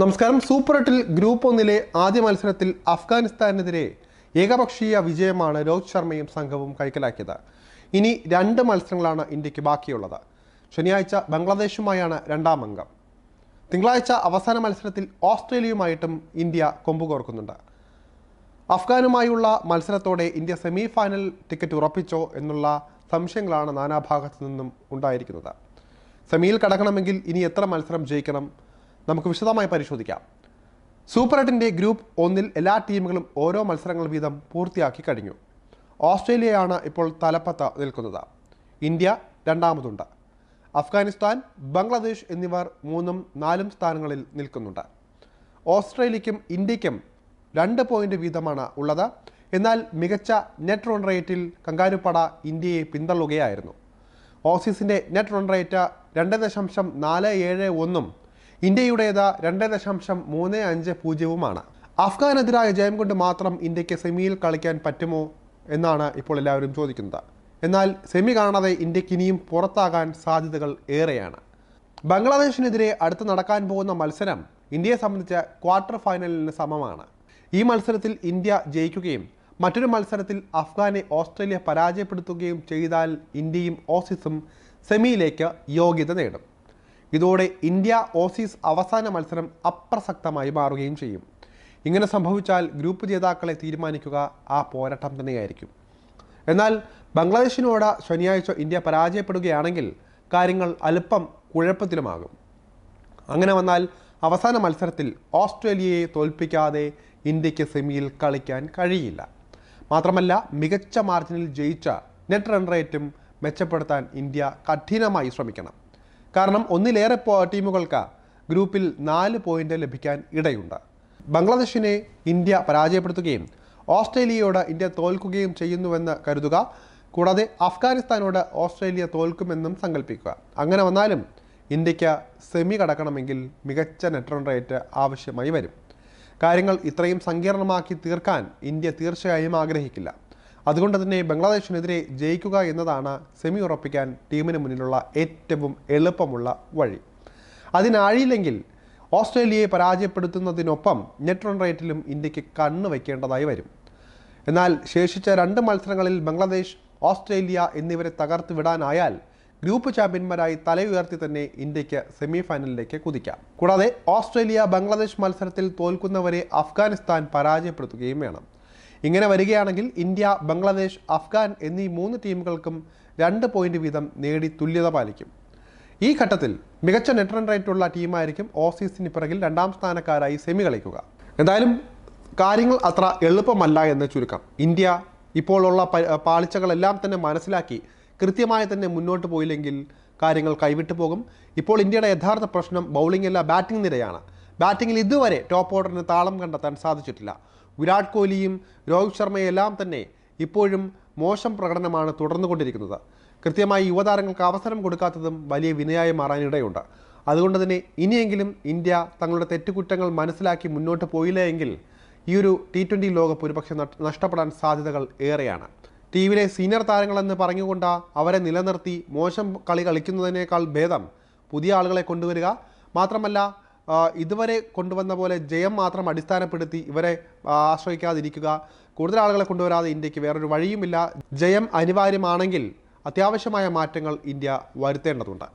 നമസ്കാരം. സൂപ്പർ എട്ടിൽ ഗ്രൂപ്പ് ഒന്നിലെ ആദ്യ മത്സരത്തിൽ അഫ്ഗാനിസ്ഥാനെതിരെ ഏകപക്ഷീയ വിജയമാണ് രോഹിത് ശർമ്മയും സംഘവും കൈക്കലാക്കിയത്. ഇനി രണ്ട് മത്സരങ്ങളാണ് ഇന്ത്യയ്ക്ക് ബാക്കിയുള്ളത്. ശനിയാഴ്ച ബംഗ്ലാദേശുമായാണ് രണ്ടാം അംഗം. തിങ്കളാഴ്ച അവസാന മത്സരത്തിൽ ഓസ്ട്രേലിയയുമായിട്ടും ഇന്ത്യ കൊമ്പുകോർക്കുന്നുണ്ട് അഫ്ഗാനുമായുള്ള മത്സരത്തോടെ ഇന്ത്യ സെമി ഫൈനൽ ടിക്കറ്റ് ഉറപ്പിച്ചോ എന്നുള്ള സംശയങ്ങളാണ് നാനാഭാഗത്തു നിന്നും ഉണ്ടായിരിക്കുന്നത്. സെമിയിൽ കടക്കണമെങ്കിൽ ഇനി എത്ര മത്സരം ജയിക്കണം? നമുക്ക് വിശദമായി പരിശോധിക്കാം. സൂപ്പർ എട്ടിന്റെ ഗ്രൂപ്പ് ഒന്നിൽ എല്ലാ ടീമുകളും ഓരോ മത്സരങ്ങൾ വീതം പൂർത്തിയാക്കി കഴിഞ്ഞു. ഓസ്ട്രേലിയയാണ് ഇപ്പോൾ തലപ്പത്ത് നിൽക്കുന്നത്. ഇന്ത്യ രണ്ടാമതുണ്ട്. അഫ്ഗാനിസ്ഥാൻ ബംഗ്ലാദേശ് എന്നിവർ മൂന്നും നാലും സ്ഥാനങ്ങളിൽ നിൽക്കുന്നുണ്ട്. ഓസ്ട്രേലിയയ്ക്കും ഇന്ത്യയ്ക്കും രണ്ട് പോയിന്റ് വീതമാണ് ഉള്ളത്. എന്നാൽ മികച്ച നെറ്റ് റൺ റേറ്റിൽ കങ്കാരുപ്പട ഇന്ത്യയെ പിന്തള്ളുകയായിരുന്നു. ഓസീസിന്റെ നെറ്റ് റൺ റേറ്റ് രണ്ട് ദശാംശം നാല് ഏഴ് ഒന്നും ഇന്ത്യയുടേത് രണ്ട് ദശാംശം മൂന്ന് അഞ്ച് പൂജ്യവുമാണ്. അഫ്ഗാനെതിരായ ജയം കൊണ്ട് മാത്രം ഇന്ത്യയ്ക്ക് സെമിയിൽ കളിക്കാൻ പറ്റുമോ എന്നാണ് ഇപ്പോൾ എല്ലാവരും ചോദിക്കുന്നത്. എന്നാൽ സെമി കാണാതെ ഇന്ത്യയ്ക്ക് ഇനിയും പുറത്താകാൻ സാധ്യതകൾ ഏറെയാണ്. ബംഗ്ലാദേശിനെതിരെ അടുത്ത് നടക്കാൻ പോകുന്ന മത്സരം ഇന്ത്യയെ സംബന്ധിച്ച് ക്വാർട്ടർ ഫൈനലിന് സമമാണ്. ഈ മത്സരത്തിൽ ഇന്ത്യ ജയിക്കുകയും മറ്റൊരു മത്സരത്തിൽ അഫ്ഗാനെ ഓസ്ട്രേലിയ പരാജയപ്പെടുത്തുകയും ചെയ്താൽ ഇന്ത്യയും ഓസീസും സെമിയിലേക്ക് യോഗ്യത നേടും. ഇതോടെ ഇന്ത്യ ഓസീസ് അവസാന മത്സരം അപ്രസക്തമായി മാറുകയും ചെയ്യും. ഇങ്ങനെ സംഭവിച്ചാൽ ഗ്രൂപ്പ് ജേതാക്കളെ തീരുമാനിക്കുക ആ പോരാട്ടം തന്നെയായിരിക്കും. എന്നാൽ ബംഗ്ലാദേശിനോട് ശനിയാഴ്ച ഇന്ത്യ പരാജയപ്പെടുകയാണെങ്കിൽ കാര്യങ്ങൾ അല്പം കുഴപ്പത്തിലുമാകും. അങ്ങനെ വന്നാൽ അവസാന മത്സരത്തിൽ ഓസ്ട്രേലിയയെ തോൽപ്പിക്കാതെ ഇന്ത്യയ്ക്ക് സെമിയിൽ കളിക്കാൻ കഴിയില്ല. മാത്രമല്ല മികച്ച മാർജിനിൽ ജയിച്ച നെറ്റ് റൺ റേറ്റും മെച്ചപ്പെടുത്താൻ ഇന്ത്യ കഠിനമായി ശ്രമിക്കണം. കാരണം ഒന്നിലേറെ ടീമുകൾക്ക് ഗ്രൂപ്പിൽ നാല് പോയിന്റ് ലഭിക്കാൻ ഇടയുണ്ട്. ബംഗ്ലാദേശിനെ ഇന്ത്യ പരാജയപ്പെടുത്തുകയും ഓസ്ട്രേലിയയോട് ഇന്ത്യ തോൽക്കുകയും ചെയ്യുന്നുവെന്ന് കരുതുക. കൂടാതെ അഫ്ഗാനിസ്ഥാനോട് ഓസ്ട്രേലിയ തോൽക്കുമെന്നും സങ്കല്പിക്കുക. അങ്ങനെ വന്നാലും ഇന്ത്യയ്ക്ക് സെമി കടക്കണമെങ്കിൽ മികച്ച നെറ്റ് റൺ റേറ്റ് ആവശ്യമായി വരും. കാര്യങ്ങൾ ഇത്രയും സങ്കീർണമാക്കി തീർക്കാൻ ഇന്ത്യ തീർച്ചയായും ആഗ്രഹിക്കില്ല. അതുകൊണ്ട് തന്നെ ബംഗ്ലാദേശിനെതിരെ ജയിക്കുക എന്നതാണ് സെമി ഉറപ്പിക്കാൻ ടീമിന് മുന്നിലുള്ള ഏറ്റവും എളുപ്പമുള്ള വഴി. അതിനാഴിയില്ലെങ്കിൽ ഓസ്ട്രേലിയയെ പരാജയപ്പെടുത്തുന്നതിനൊപ്പം നെറ്റ് റൺ റേറ്റിലും ഇന്ത്യയ്ക്ക് കണ്ണ് വയ്ക്കേണ്ടതായി വരും. എന്നാൽ ശേഷിച്ച രണ്ട് മത്സരങ്ങളിൽ ബംഗ്ലാദേശ് ഓസ്ട്രേലിയ എന്നിവരെ തകർത്ത് വിടാനായാൽ ഗ്രൂപ്പ് ചാമ്പ്യന്മാരായി തലയുയർത്തി തന്നെ ഇന്ത്യയ്ക്ക് സെമി ഫൈനലിലേക്ക് കുതിക്കാം. കൂടാതെ ഓസ്ട്രേലിയ ബംഗ്ലാദേശ് മത്സരത്തിൽ തോൽക്കുന്നവരെ അഫ്ഗാനിസ്ഥാൻ പരാജയപ്പെടുത്തുകയും വേണം. ഇങ്ങനെ വരികയാണെങ്കിൽ ഇന്ത്യ ബംഗ്ലാദേശ് അഫ്ഗാൻ എന്നീ മൂന്ന് ടീമുകൾക്കും രണ്ട് പോയിന്റ് വീതം നേടി തുല്യത പാലിക്കും. ഈ ഘട്ടത്തിൽ മികച്ച നെറ്റ് റൺ റേറ്റ് ഉള്ള ടീമായിരിക്കും ഓസീസിന് പിറകിൽ രണ്ടാം സ്ഥാനക്കാരായി സെമി കളിക്കുക. എന്തായാലും കാര്യങ്ങൾ അത്ര എളുപ്പമല്ല എന്ന് ചുരുക്കം. ഇന്ത്യ ഇപ്പോഴുള്ള പാളിച്ചകളെല്ലാം തന്നെ മനസ്സിലാക്കി കൃത്യമായി തന്നെ മുന്നോട്ട് പോയില്ലെങ്കിൽ കാര്യങ്ങൾ കൈവിട്ടു പോകും. ഇപ്പോൾ ഇന്ത്യയുടെ യഥാർത്ഥ പ്രശ്നം ബൗളിംഗ് അല്ല ബാറ്റിംഗ് നിരയാണ്. ബാറ്റിങ്ങിൽ ഇതുവരെ ടോപ്പ് ഓർഡറിന് താളം കണ്ടെത്താൻ സാധിച്ചിട്ടില്ല. വിരാട് കോഹ്ലിയും രോഹിത് ശർമ്മയും എല്ലാം തന്നെ ഇപ്പോഴും മോശം പ്രകടനമാണ് തുടർന്നുകൊണ്ടിരിക്കുന്നത്. കൃത്യമായി യുവതാരങ്ങൾക്ക് അവസരം കൊടുക്കാത്തതും വലിയ വിനയായി മാറാനിടയുണ്ട്. അതുകൊണ്ട് തന്നെ ഇനിയെങ്കിലും ഇന്ത്യ തങ്ങളുടെ തെറ്റുകുറ്റങ്ങൾ മനസ്സിലാക്കി മുന്നോട്ട് പോയില്ല എങ്കിൽ ഈ ഒരു ടി ട്വന്റി ലോകകപ്പ് ഒരുപക്ഷെ നഷ്ട- നഷ്ടപ്പെടാൻ സാധ്യതകൾ ഏറെയാണ്. ടീമിലെ സീനിയർ താരങ്ങളെന്ന് പറഞ്ഞുകൊണ്ട് അവരെ നിലനിർത്തി മോശം കളി കളിക്കുന്നതിനേക്കാൾ ഭേദം പുതിയ ആളുകളെ കൊണ്ടുവരിക. മാത്രമല്ല ഇതുവരെ കൊണ്ടുവന്ന പോലെ ജയം മാത്രം അടിസ്ഥാനപ്പെടുത്തി ഇവരെ ആശ്രയിക്കാതിരിക്കുക. കൂടുതൽ ആളുകളെ കൊണ്ടുവരാതെ ഇന്ത്യയ്ക്ക് വേറൊരു വഴിയുമില്ല. ജയം അനിവാര്യമാണെങ്കിൽ അത്യാവശ്യമായ മാറ്റങ്ങൾ ഇന്ത്യ വരുത്തേണ്ടതുണ്ട്.